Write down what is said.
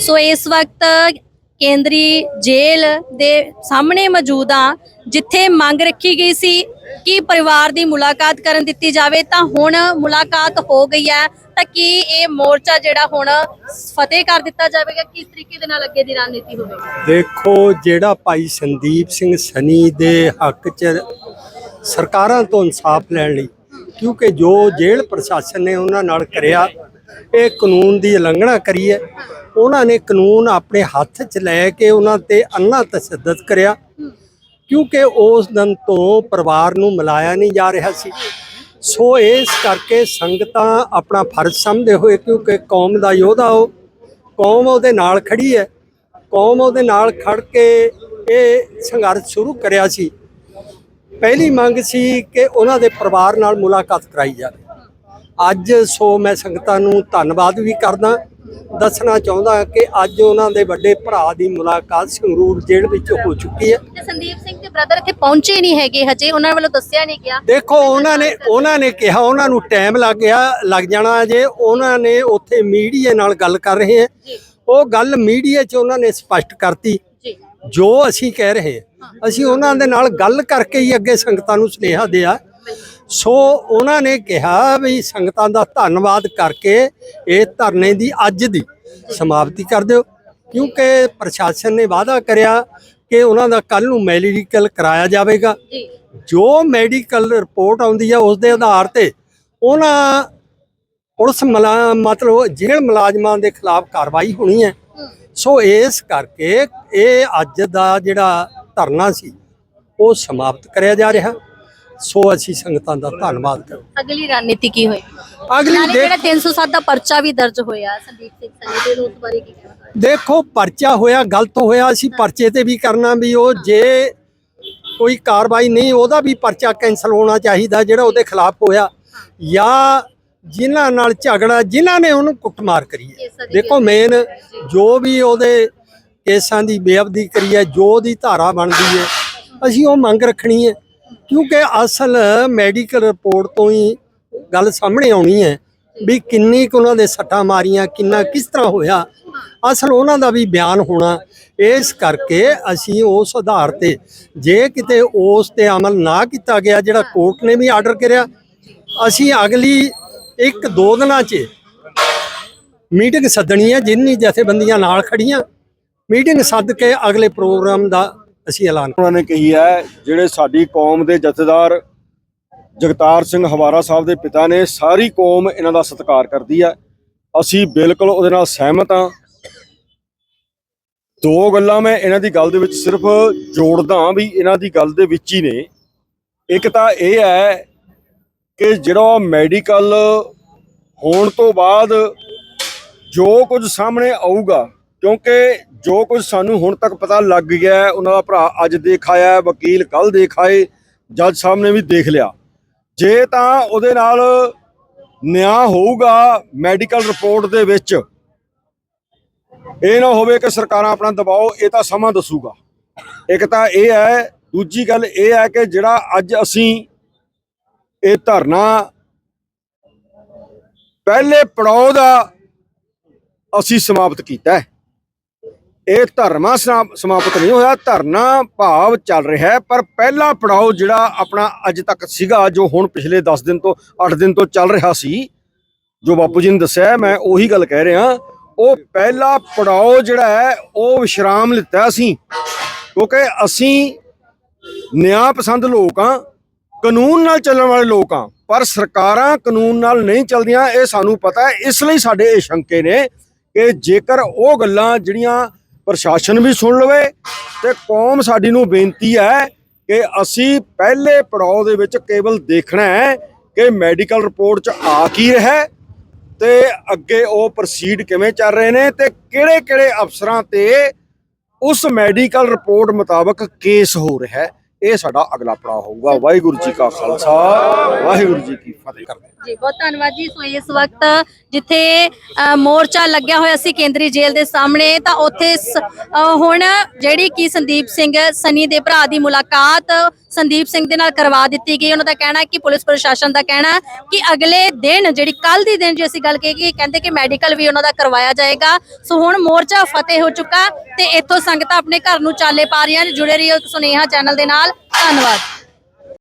ਸੋ ਇਸ ਵਕਤ ਕੇਂਦਰੀ ਜੇਲ੍ਹ ਦੇ ਸਾਹਮਣੇ ਮੌਜੂਦ ਹਾਂ, ਜਿੱਥੇ ਮੰਗ ਰੱਖੀ ਗਈ ਸੀ ਕਿ ਪਰਿਵਾਰ ਦੀ ਮੁਲਾਕਾਤ ਕਰਨ ਦਿੱਤੀ ਜਾਵੇ। ਤਾਂ ਹੁਣ ਮੁਲਾਕਾਤ ਹੋ ਗਈ ਹੈ। ਤਾਂ ਕੀ ਇਹ ਮੋਰਚਾ ਜਿਹੜਾ ਹੁਣ ਫਤਿਹ ਕਰ ਦਿੱਤਾ ਜਾਵੇਗਾ? ਕਿਸ ਤਰੀਕੇ ਦੇ ਨਾਲ ਅੱਗੇ ਦੀ ਰਣਨੀਤੀ ਹੋਵੇਗੀ? ਦੇਖੋ, ਜਿਹੜਾ ਭਾਈ ਸੰਦੀਪ ਸਿੰਘ ਸਨੀ ਦੇ ਹੱਕ 'ਚ ਸਰਕਾਰਾਂ ਤੋਂ ਇਨਸਾਫ ਲੈਣ ਲਈ, ਕਿਉਂਕਿ ਜੋ ਜੇਲ੍ਹ ਪ੍ਰਸ਼ਾਸਨ ਨੇ ਉਹਨਾਂ ਨਾਲ ਕਰਿਆ, ਇਹ ਕਾਨੂੰਨ ਦੀ ਉਲੰਘਣਾ ਕਰੀ ਹੈ। ਉਹਨਾਂ ਨੇ ਕਾਨੂੰਨ ਆਪਣੇ ਹੱਥ 'ਚ ਲੈ ਕੇ ਉਹਨਾਂ ਤੇ ਅੰਨਾ ਤਸ਼ੱਦਦ ਕਰਿਆ। ਕਿਉਂਕਿ ਉਸ ਦਿਨ ਤੋਂ ਪਰਿਵਾਰ ਨੂੰ ਮਿਲਾਇਆ ਨਹੀਂ ਜਾ ਰਿਹਾ ਸੀ। ਸੋ ਇਸ ਕਰਕੇ ਸੰਗਤਾਂ ਆਪਣਾ ਫਰਜ਼ ਸਮਝਦੇ ਹੋਏ ਕਿਉਂਕਿ ਕੌਮ ਦਾ ਯੋਧਾ ਉਹ, ਕੌਮ ਉਹਦੇ ਨਾਲ ਖੜੀ ਹੈ। ਕੌਮ ਉਹਦੇ ਨਾਲ ਖੜ ਕੇ ਇਹ ਸੰਘਰਸ਼ ਸ਼ੁਰੂ ਕਰਿਆ ਸੀ। ਪਹਿਲੀ ਮੰਗ ਸੀ ਕਿ ਉਹਨਾਂ ਦੇ ਪਰਿਵਾਰ ਨਾਲ ਮੁਲਾਕਾਤ ਕਰਾਈ ਜਾਵੇ। ਅੱਜ ਸੋ ਮੈਂ ਸੰਗਤਾਂ ਨੂੰ ਧੰਨਵਾਦ ਵੀ ਕਰਦਾ। ਦੱਸਣਾ ਚਾਹੁੰਦਾ ਕਿ ਅੱਜ ਉਹਨਾਂ ਦੇ ਵੱਡੇ ਭਰਾ ਦੀ ਮੁਲਾਕਾਤ ਸੰਗਰੂਰ ਜੇਲ੍ਹ ਵਿੱਚ ਹੋ ਚੁੱਕੀ ਹੈ। ਤੇ ਸੰਦੀਪ ਸਿੰਘ ਦੇ ਬ੍ਰਦਰ ਇੱਥੇ ਪਹੁੰਚੇ ਨਹੀਂ ਹੈਗੇ ਹਜੇ ਉਹਨਾਂ ਵੱਲੋਂ ਦੱਸਿਆ ਨਹੀਂ ਗਿਆ। ਦੇਖੋ ਉਹਨਾਂ ਨੇ ਉਹਨਾਂ ਨੇ ਕਿਹਾ ਉਹਨਾਂ ਨੂੰ ਟਾਈਮ ਲੱਗ ਗਿਆ ਲੱਗ ਜਾਣਾ ਜੇ। ਉਹਨਾਂ ਨੇ ਉੱਥੇ ਮੀਡੀਆ ਨਾਲ ਗੱਲ ਕਰ ਰਹੇ ਹੈ। ਉਹ ਗੱਲ ਮੀਡੀਆ 'ਚ ਉਹਨਾਂ ਨੇ ਸਪਸ਼ਟ ਕਰਤੀ। ਜੀ। ਅਸੀਂ ਕਹਿ ਰਹੇ ਅਸੀਂ ਉਹਨਾਂ ਦੇ ਨਾਲ ਗੱਲ ਕਰਕੇ ਹੀ ਅੱਗੇ ਸੰਗਤਾਂ ਨੂੰ ਸੁਨੇਹਾ ਦਿਆ। ਸੋ ਉਹਨਾਂ ਨੇ ਕਿਹਾ ਵੀ ਸੰਗਤਾਂ ਦਾ ਧੰਨਵਾਦ ਕਰਕੇ ਇਹ ਧਰਨੇ ਦੀ ਅੱਜ ਦੀ ਸਮਾਪਤੀ ਕਰ ਦਿਓ ਕਿਉਂਕਿ ਪ੍ਰਸ਼ਾਸਨ ਨੇ ਵਾਅਦਾ ਕਰਿਆ ਕਿ ਉਹਨਾਂ ਦਾ ਕੱਲ ਨੂੰ ਮੈਡੀਕਲ ਕਰਾਇਆ ਜਾਵੇਗਾ। ਜੀ। ਜੋ ਮੈਡੀਕਲ ਰਿਪੋਰਟ ਆਉਂਦੀ ਹੈ ਉਸ ਦੇ ਆਧਾਰ ਤੇ ਉਹਨਾਂ ਪੁਲਿਸ ਮਲਾ ਮਤਲਬ ਜੇਲ੍ਹ ਮੁਲਾਜ਼ਮਾਂ ਦੇ ਖਿਲਾਫ ਕਾਰਵਾਈ ਹੋਣੀ ਹੈ। ਸੋ ਇਸ ਕਰਕੇ ਇਹ ਅੱਜ ਦਾ ਜਿਹੜਾ ਧਰਨਾ ਸੀ ਉਹ ਸਮਾਪਤ ਕਰਿਆ ਜਾ ਰਿਹਾ। ਸੋ ਅਸੀਂ ਸੰਗਤਾਂ ਦਾ ਧੰਨਵਾਦ ਕਰ। ਅਗਲੀ ਰਣਨੀਤੀ ਕੀ ਹੋਏ ਅਗਲੀ ਨਾਲੇ ਦੇਖ ਜਿਹੜਾ 307 ਦਾ ਪਰਚਾ ਵੀ ਦਰਜ ਹੋਇਆ ਸੰਦੀਪ ਸਿੰਘ ਸਨੀ ਦੇ ਉਸ ਬਾਰੇ ਕੀ ਕਹਿਣਾ? ਦੇਖੋ ਪਰਚਾ ਹੋਇਆ ਗਲਤ ਹੋਇਆ ਅਸੀਂ ਪਰਚੇ ਤੇ ਵੀ ਕਰਨਾ ਵੀ ਉਹ ਜੇ ਕੋਈ ਕਾਰਵਾਈ ਨਹੀਂ ਉਹਦਾ ਵੀ ਪਰਚਾ ਕੈਨਸਲ ਹੋਣਾ ਚਾਹੀਦਾ ਜਿਹੜਾ ਉਹਦੇ ਖਿਲਾਫ ਹੋਇਆ। ਜਾਂ ਜਿਨ੍ਹਾਂ ਨਾਲ ਝਗੜਾ ਜਿਨ੍ਹਾਂ ਨੇ ਉਹਨੂੰ ਕੁੱਟਮਾਰ ਕਰੀ ਹੈ। ਕੇਸਾਂ ਦੀ ਦੇਖੋ ਮੇਨ ਜੋ ਵੀ ਉਹਦੇ ਕੇਸਾਂ ਦੀ ਬੇਅਬਦੀ ਕਰੀ ਹੈ ਜੋ ਉਹਦੀ ਧਾਰਾ ਬਣਦੀ ਹੈ ਅਸੀਂ ਉਹ ਮੰਗ ਰੱਖਣੀ ਹੈ। ਕਿਉਂਕਿ ਅਸਲ ਮੈਡੀਕਲ ਰਿਪੋਰਟ ਤੋਂ ਹੀ ਗੱਲ ਸਾਹਮਣੇ ਆਉਣੀ ਹੈ ਵੀ ਕਿੰਨੀ ਕੁ ਉਹਨਾਂ ਦੇ ਸੱਟਾਂ ਮਾਰੀਆਂ, ਕਿੰਨਾ, ਕਿਸ ਤਰ੍ਹਾਂ ਹੋਇਆ। ਅਸਲ ਉਹਨਾਂ ਦਾ ਵੀ ਬਿਆਨ ਹੋਣਾ, ਇਸ ਕਰਕੇ ਅਸੀਂ ਉਸ ਆਧਾਰ ਤੇ ਜੇ ਕਿਤੇ ਉਸ ਤੇ ਅਮਲ ਨਾ ਕੀਤਾ ਗਿਆ, ਜਿਹੜਾ ਕੋਰਟ ਨੇ ਵੀ ਆਰਡਰ ਕਰਿਆ, ਅਸੀਂ ਅਗਲੀ ਇੱਕ ਦੋ ਦਿਨਾਂ 'ਚ ਮੀਟਿੰਗ ਸੱਦਣੀ ਹੈ, ਜਿੰਨੀ ਜਥੇਬੰਦੀਆਂ ਨਾਲ ਖੜੀਆਂ ਮੀਟਿੰਗ ਸੱਦ ਕੇ ਅਗਲੇ ਪ੍ਰੋਗਰਾਮ ਦਾ ਅਸੀਂ ਐਲਾਨ ਉਹਨਾਂ ਨੇ ਕਹੀ ਹੈ, ਜਿਹੜੇ ਸਾਡੀ ਕੌਮ ਦੇ ਜਥੇਦਾਰ ਜਗਤਾਰ ਸਿੰਘ ਹਵਾਰਾ ਸਾਹਿਬ ਦੇ ਪਿਤਾ ਨੇ, ਸਾਰੀ ਕੌਮ ਇਹਨਾਂ ਦਾ ਸਤਿਕਾਰ ਕਰਦੀ ਹੈ। ਅਸੀਂ ਬਿਲਕੁਲ ਉਹਦੇ ਨਾਲ ਸਹਿਮਤ ਹਾਂ। ਦੋ ਗੱਲਾਂ ਮੈਂ ਇਹਨਾਂ ਦੀ ਗੱਲ ਦੇ ਵਿੱਚ ਸਿਰਫ ਜੋੜਦਾ ਵੀ ਇਹਨਾਂ ਦੀ ਗੱਲ ਦੇ ਵਿੱਚ ਹੀ ਨੇ। ਇੱਕ ਤਾਂ ਇਹ ਹੈ ਕਿ ਜਿਹੜਾ ਮੈਡੀਕਲ ਹੋਣ ਤੋਂ ਬਾਅਦ ਜੋ ਕੁਝ ਸਾਹਮਣੇ ਆਊਗਾ ਕਿਉਂਕਿ ਜੋ ਕੁਝ ਸਾਨੂੰ ਹੁਣ ਤੱਕ ਪਤਾ ਲੱਗ ਗਿਆ ਉਹਨਾਂ ਦਾ ਭਰਾ ਅੱਜ ਦੇਖ ਆਇਆ ਵਕੀਲ ਕੱਲ ਦੇਖ ਆਏ ਜੱਜ ਸਾਹਿਬ ਨੇ ਵੀ ਦੇਖ ਲਿਆ। ਜੇ ਤਾਂ ਉਹਦੇ ਨਾਲ ਨਿਆਂ ਹੋਊਗਾ ਮੈਡੀਕਲ ਰਿਪੋਰਟ ਦੇ ਵਿੱਚ, ਇਹ ਨਾ ਹੋਵੇ ਕਿ ਸਰਕਾਰਾਂ ਆਪਣਾ ਦਬਾਓ, ਇਹ ਤਾਂ ਸਮਾਂ ਦੱਸੂਗਾ। ਇੱਕ ਤਾਂ ਇਹ ਹੈ, ਦੂਜੀ ਗੱਲ ਇਹ ਹੈ ਕਿ ਜਿਹੜਾ ਅੱਜ ਅਸੀਂ ਇਹ ਧਰਨਾ ਪਹਿਲੇ ਪੜਾਅ ਦਾ ਅਸੀਂ ਸਮਾਪਤ ਕੀਤਾ ਹੈ। ਇਹ ਧਰਮਾ ਸਮਾਪ- ਸਮਾਪਤ ਨਹੀਂ ਹੋਇਆ, ਧਰਨਾ ਭਾਵ ਚੱਲ ਰਿਹਾ ਹੈ, ਪਰ ਪਹਿਲਾ ਪੜਾਅ ਜਿਹੜਾ ਆਪਣਾ ਅੱਜ ਤੱਕ ਸੀਗਾ, ਜੋ ਹੁਣ ਪਿਛਲੇ 10 ਦਿਨ ਤੋਂ 8 ਦਿਨ ਤੋਂ ਚੱਲ ਰਿਹਾ ਸੀ, ਜੋ ਬਾਪੂ ਜੀ ਨੇ ਦੱਸਿਆ, ਮੈਂ ਉਹੀ ਗੱਲ ਕਹਿ ਰਿਹਾ, ਉਹ ਪਹਿਲਾ ਪੜਾਅ ਜਿਹੜਾ ਹੈ, ਉਹ ਵਿਸ਼ਰਾਮ ਲਿੱਤਾ ਅਸੀਂ ਕਿਉਂਕਿ ਅਸੀਂ ਨਿਆਂ ਪਸੰਦ ਲੋਕ ਆ ਕਾਨੂੰਨ ਨਾਲ ਚੱਲਣ ਵਾਲੇ ਲੋਕ ਆ ਪਰ ਸਰਕਾਰਾਂ ਕਾਨੂੰਨ ਨਾਲ ਨਹੀਂ ਚੱਲਦੀਆਂ, ਇਹ ਸਾਨੂੰ ਪਤਾ ਹੈ, ਇਸ ਲਈ ਸਾਡੇ ਇਹ ਸ਼ੰਕੇ ਨੇ ਕਿ ਜੇਕਰ ਉਹ ਗੱਲਾਂ ਜਿਹੜੀਆਂ ਪ੍ਰਸ਼ਾਸਨ ਵੀ ਸੁਣ ਲਵੇ ਤੇ ਕੌਮ ਸਾਡੀ ਨੂੰ ਬੇਨਤੀ ਹੈ ਕਿ ਅਸੀਂ ਪਹਿਲੇ ਪੜਾਅ ਦੇ ਵਿੱਚ ਕੇਵਲ ਦੇਖਣਾ ਹੈ ਕਿ ਮੈਡੀਕਲ ਰਿਪੋਰਟ 'ਚ ਆ ਕੀ ਰਿਹਾ ਹੈ ਤੇ ਅੱਗੇ ਉਹ ਪ੍ਰੋਸੀਡ ਕਿਵੇਂ ਚੱਲ ਰਹੇ ਨੇ ਤੇ ਕਿਹੜੇ-ਕਿਹੜੇ ਅਫਸਰਾਂ ਤੇ ਉਸ ਮੈਡੀਕਲ ਰਿਪੋਰਟ ਮੁਤਾਬਕ ਕੇਸ ਹੋ ਰਿਹਾ ਹੈ। ਇਹ ਸਾਡਾ ਅਗਲਾ ਪੜਾਅ ਹੋਊਗਾ। ਵਾਹਿਗੁਰੂ ਜੀ ਕਾ ਖਾਲਸਾ, ਵਾਹਿਗੁਰੂ ਜੀ ਕੀ ਫਤਿਹ। ਜੀ, ਬਹੁਤ ਧੰਨਵਾਦ ਜੀ। ਸੋ ਇਸ ਵਕਤ ਜਿੱਥੇ ਮੋਰਚਾ ਲੱਗਿਆ ਹੋਇਆ ਸੀ ਕੇਂਦਰੀ ਜੇਲ੍ਹ ਦੇ ਸਾਹਮਣੇ, ਤਾਂ ਉੱਥੇ ਹੁਣ ਜਿਹੜੀ ਕੀ ਸੰਦੀਪ ਸਿੰਘ ਸਨੀ ਦੇ ਭਰਾ ਦੀ ਮੁਲਾਕਾਤ ਸੰਦੀਪ ਸਿੰਘ ਦੇ ਨਾਲ ਕਰਵਾ ਦਿੱਤੀ ਗਈ। ਉਹਨਾਂ ਦਾ ਕਹਿਣਾ ਹੈ ਕਿ ਪੁਲਿਸ ਪ੍ਰਸ਼ਾਸਨ ਦਾ ਕਹਿਣਾ ਕਿ ਅਗਲੇ ਦਿਨ, ਜਿਹੜੀ ਕੱਲ ਦੀ ਦਿਨ ਜੇ ਅਸੀਂ ਗੱਲ ਕਹੀਏ ਕਹਿੰਦੇ ਕਿ ਮੈਡੀਕਲ ਵੀ ਉਹਨਾਂ ਦਾ ਕਰਵਾਇਆ ਜਾਏਗਾ। ਸੋ ਹੁਣ ਮੋਰਚਾ ਫਤਿਹ ਹੋ ਚੁੱਕਾ ਤੇ ਇੱਥੋਂ ਸੰਗਤਾਂ ਆਪਣੇ ਘਰ ਨੂੰ ਚਾਲੇ ਪਾ ਰਹੀਆਂ ਨੇ। ਜੁੜੇ ਰਹੀਓ ਸੁਨੇਹਾ ਚੈਨਲ ਦੇ ਨਾਲ। ਧੰਨਵਾਦ।